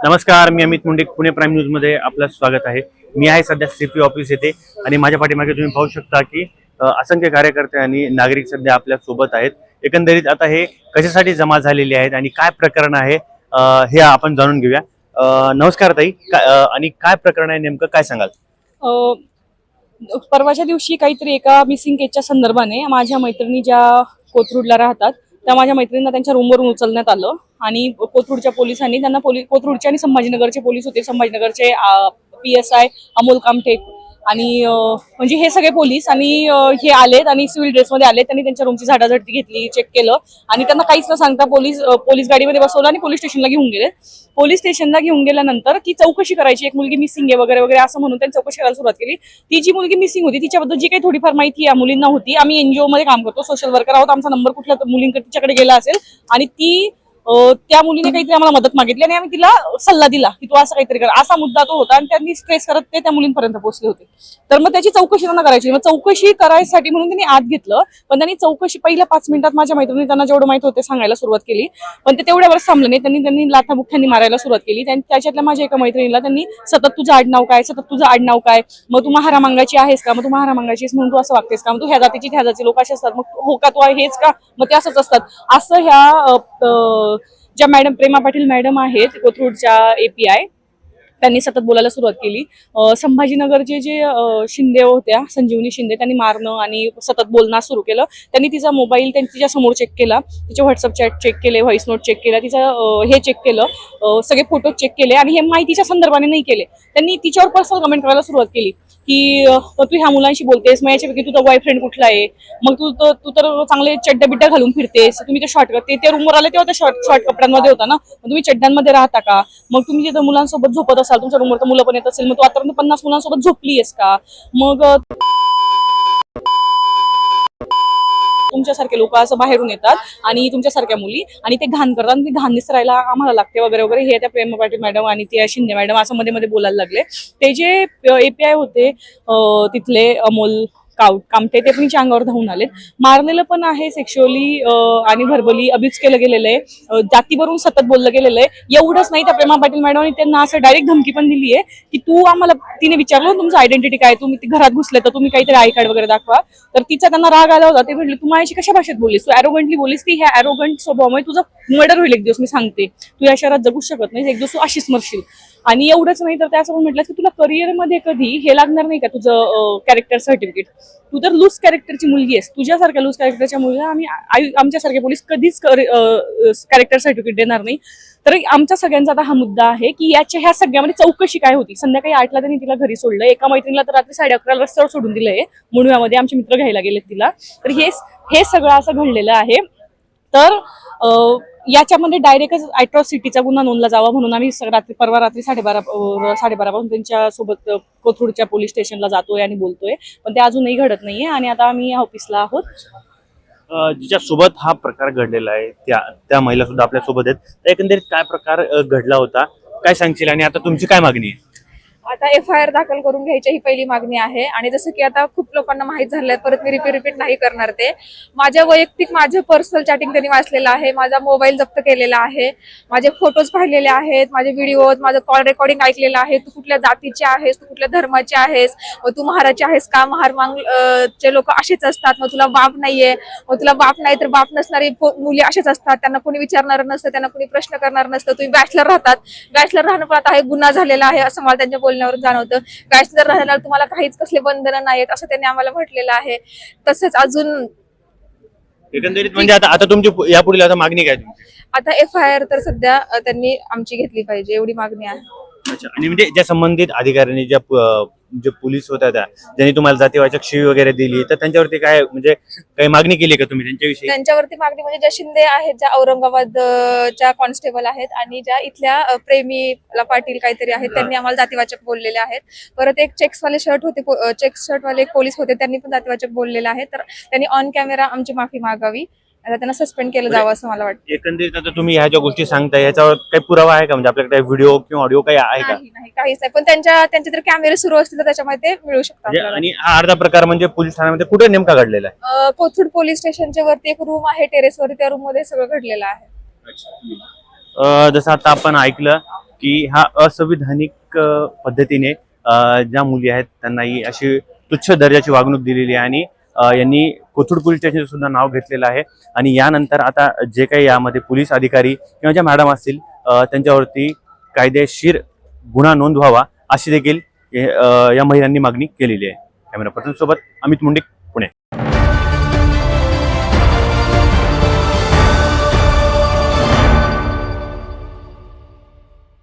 नमस्कार मी अमित मुंडे पुणे प्राईम न्यूजमध्ये आपलं स्वागत आहे. मी आहे सध्या सीपी ऑफिस येथे आणि माझ्या पाठीमागे तुम्ही पाहू शकता की असंख्य कार्यकर्ते आणि नागरिक सध्या आपल्यासोबत आहेत. एकंदरीत आता हे कशासाठी जमा झालेले आहेत आणि काय प्रकरण आहे हे आपण जाणून घेऊया. नमस्कार ताई. आणि काय प्रकरण आहे नेमकं काय सांगाल? परवाच्या दिवशी काहीतरी एका मिसिंग केसच्या संदर्भाने माझ्या मैत्रिणी ज्या कोथरूडला राहतात त्या माझ्या मैत्रिणींना त्यांच्या रूमवरून उचलण्यात आलं. आणि कोथरूडच्या पोलिसांनी त्यांना पोलीस कोथरूडचे आणि संभाजीनगरचे पोलीस होते. संभाजीनगरचे P S I Amol Kamthek आणि म्हणजे हे सगळे पोलीस आणि हे आलेत आणि सिव्हिल ड्रेसमध्ये आले त्यांनी त्यांच्या रूमची झाडाझडती घेतली चेक केलं आणि त्यांना काहीच न सांगता पोलीस पोलीस गाडीमध्ये बसवलं आणि पोलीस स्टेशनला घेऊन गेले. पोलीस स्टेशनला घेऊन गेल्यानंतर की चौकशी करायची. एक मुलगी मिसिंग आहे वगैरे वगैरे असं म्हणून त्यांनी चौकशी करायला सुरुवात केली. ती जी मुलगी मिसिंग होती तिच्याबद्दल जी काही थोडीफार माहिती या मुलींना होती. आम्ही एनजीओ मध्ये काम करतो. सोशल वर्कर आहोत. आमचा नंबर कुठल्या मुलींकडे तिच्याकडे गेला असेल. आणि ती त्या मुलीने काहीतरी आम्हाला मदत मागितली आणि आम्ही तिला सल्ला दिला की तू असं काहीतरी कर. असा मुद्दा तो होता आणि त्यांनी स्ट्रेस करत ते त्या मुलींपर्यंत पोहोचले होते. तर मग त्याची चौकशी त्यांना करायची. मग चौकशी करायसाठी म्हणून त्यांनी आत घेतलं. पण त्यांनी चौकशी पहिल्या पाच मिनिटात माझ्या मैत्रिणी त्यांना जेवढं माहीत होते सांगायला सुरुवात केली. पण ते तेवढ्यावर थांबलं नाही. त्यांनी त्यांनी लाथाबुख्यांनी मारायला सुरुवात केली. त्याच्यातल्या माझ्या एका मैत्रिणीला त्यांनी सतत तुझं आडनाव काय? सतत तुझं आडनाव काय? मग तू महारा मागायची आहेस का? मग तू महारा मागायचीस आहेस म्हणून तू असं वागतेस का? मग तू ह्या जातीची ह्या जाती लोक असे असतात. मग हो का? तू हेच का? मग ते असंच असतात. असं ह्या ज्या मॅडम प्रेमा पाटील मॅडम आहेत कोथरूडच्या एपीआय त्यांनी सतत बोलायला सुरुवात केली. संभाजीनगरचे जे शिंदे होत्या संजीवनी शिंदे त्यांनी मारणं आणि सतत बोलणं सुरू केलं. त्यांनी तिचा मोबाईल त्यांनी तिच्या समोर चेक केला. तिचे व्हॉट्सअप चॅट चेक केले व्हॉइस नोट चेक केला तिचं हे चेक केलं सगळे फोटो चेक केले आणि हे माहितीच्या संदर्भाने नाही केले. त्यांनी तिच्यावर पर्सनल कमेंट करायला सुरुवात केली की तू ह्या मुलांशी बोलतेस मग याच्यापैकी तुझा बॉयफ्रेंड कुठला आहे? मग तू तर तू तर चांगले चड्डा बिड्डा घालून फिरतेस तुम्ही ते शॉर्ट ते त्या रूमवर आले तेव्हा त्या शॉर्ट शॉर्ट कपड्यांमध्ये होता ना? तुम्ही चड्ड्यांमध्ये राहता का? मग तुम्ही तिथं मुलांसोबत झोपत असाल तुमच्या रूमवर तर मुलं पण येत असेल मग तू आतापर्यंत पन्नास मुलांसोबत झोपली आहेस का? मग तुमच्यासारखे लोक असं बाहेरून येतात आणि तुमच्यासारख्या मुली आणि ते घाण करतात आणि ते घाण निसरायला आम्हाला लागते वगैरे वगैरे. हे त्या प्रेम पाटील मॅडम आणि त्या शिंदे मॅडम असं मध्ये मध्ये बोलायला लागले. ते जे एपीआय होते तिथले अमोल काव कामटे ते पण हिच्या अंगावर धावून आलेत मारलेलं पण आहे सेक्शुअली आणि व्हर्बली अब्युज केलं गेलेलं आहे. जातीवरून सतत बोललं गेलेलं आहे. एवढंच नाही त्या प्रेमा पाटील मॅडमने त्यांना असं डायरेक्ट धमकी पण दिली आहे की तू आम्हाला तिने विचारलं तुमचं आयडेंटिटी काय तुम्ही घरात घुसले तर तुम्ही काहीतरी आय कार्ड वगैरे दाखवा. तर तिचा त्यांना राग आला होता. ते म्हटले तू माझ्याशी कशा भाषेत बोललीस? तू अरोगंटली बोलीस ती? ह्या अरोगंट स्वभावामुळे तुझं मर्डर होईल एक दिवस मी सांगते. तू या शहरात जगू शकत नाही एक दिवस तू अशीच मरशील. आणि एवढंच नाही तर त्या असं म्हटलं की तुला करिअरमध्ये कधी हे लागणार नाही का तुझं कॅरेक्टर सर्टिफिकेट तू तर लूज कॅरेक्टरची मुलगी आहेस. तुझ्यासारख्या लूज कॅरेक्टरच्या मुलीला आम्ही आमच्यासारखे पोलीस कधीच कॅरेक्टर सर्टिफिकेट देणार नाही. तर आमच्या सगळ्यांचा आता हा मुद्दा आहे की याच्या ह्या सगळ्यामध्ये म्हणजे चौकशी काय होती? संध्याकाळी आठला त्यांनी तिला घरी सोडलं. एका मैत्रिणीला तर रात्री साडे अकराला रस्त्यावर सोडून दिलंय. मुंडव्यामध्ये आमचे मित्र घ्यायला गेलेत तिला. तर हे हे सगळं असं घडलेलं आहे. तर याच्यामध्ये डायरेक्टच अॅट्रॉसिटीचा गुन्हा नोंदला जावा म्हणून आम्ही रात्री परवा रात्री साडेबारा साडेबारापासून त्यांच्यासोबत कोथरूडच्या पोलीस स्टेशनला जातोय आणि बोलतोय. पण ते अजूनही घडत नाहीये आणि आता आम्ही या ऑफिसला आहोत. जिच्या सोबत हा प्रकार घडलेला आहे त्या त्या महिला सुद्धा आपल्यासोबत आहेत. एकंदरीत काय प्रकार घडला होता? काय सांगशील? आणि आता तुमची काय मागणी आहे? आता एफ आय आर दाखल करून घ्यायची ही पहिली मागणी आहे. आणि जसं की आता खूप लोकांना माहीत झालंय परत मी रिपीट रिपीट नाही करणार ते. माझ्या वैयक्तिक माझं पर्सनल चॅटिंग त्यांनी वाचलेलं आहे. माझा मोबाईल जप्त केलेला आहे. माझे फोटोज पाहिलेले आहेत. माझे व्हिडिओ माझं कॉल रेकॉर्डिंग ऐकलेलं आहे. तू कुठल्या जातीचे आहेस? तू कुठल्या धर्माचे आहेस? मग तू महाराचे आहेस का? महार मांग चे लोक असेच असतात. मग तुला बाप नाहीये. मग तुला बाप नाही तर बाप नसणारी मुली असेच असतात. त्यांना कोणी विचारणार नसतं. त्यांना कोणी प्रश्न करणार नसतं. तुम्ही बॅचलर राहतात. बॅचलर राहणं पण आता हे गुन्हा झालेला आहे असं मला त्यांच्या बोलण्यावरून जाणवतं. बॅचलर राहण्याला तुम्हाला काहीच कसले बंधनं नाहीत असं त्यांनी आम्हाला म्हटलेलं आहे. तसेच अजून एकंदरीत म्हणजे आता आता तुमची यापुढील आता मागणी काय तुमची? आता एफ आय आर तर सध्या अ, त्यांनी आमची घेतली पाहिजे एवढी मागणी आहे. अच्छा. आणि म्हणजे ज्या संबंधित अधिकाऱ्यांनी ज्या प- जे पोलीस होत्या त्या ज्यांनी तुम्हाला जातीवाचक शिवी वगैरे दिली तर त्यांच्यावरती काय म्हणजे काही मागणी केली का तुम्ही त्यांच्याविषयी? त्यांच्यावरती मागणी म्हणजे ज्या शिंदे आहेत ज्या औरंगाबाद अ, च्या कॉन्स्टेबल आहेत आणि ज्या इथल्या अ, प्रेमीला पाटील काहीतरी आहेत त्यांनी आम्हाला जातीवाचक बोललेले आहेत. परत एक चेक्सवाले शर्ट होते चेक्स शर्टवाले एक पोलीस होते त्यांनी पण जातीवाचक बोललेले आहे तर त्यांनी ऑन कॅमेरा आमची माफी मागावी. आता त्यांना सस्पेंड केलं जावं असं मला वाटतं. एकंदरीत आता तुम्ही ह्या ज्या गोष्टी सांगताय याच्यावर काही पुरावा आहे का? म्हणजे आपल्याकडे व्हिडिओ किंवा ऑडिओ काही आहे का? नाही नाही काहीच नाही. पण त्यांच्या त्यांचे जर कॅमेरे सुरू असतील तर त्याच्यामध्ये ते मिळू शकतात म्हणजे. आणि हा अर्धा प्रकार म्हणजे पोलीस ठाण्यामध्ये कुठे नेमका घडलेला आहे? कोथरूड पोलीस स्टेशनच्या वरती एक रूम आहे टेरेस वरती. त्या रूममध्ये सगळं घडलेलं आहे. अं, जसं आता आपण ऐकलं की हा असंविधानिक अ, पद्धतीने अ, ज्या मुली आहेत त्यांना ही अशी तुच्छ दर्जाची वागणूक दिलेली आहे आणि यांनी कोथरूड पोलीस सुद्धा नाव घेतलेलं आहे. आणि यानंतर आता जे काही यामध्ये पोलीस अधिकारी किंवा ज्या मॅडम असतील त्यांच्यावरती कायदेशीर गुन्हा नोंद व्हावा अशी देखील या महिलांनी मागणी केलेली आहे. कॅमेरा पर्सन सोबत अमित मुंडे पुणे.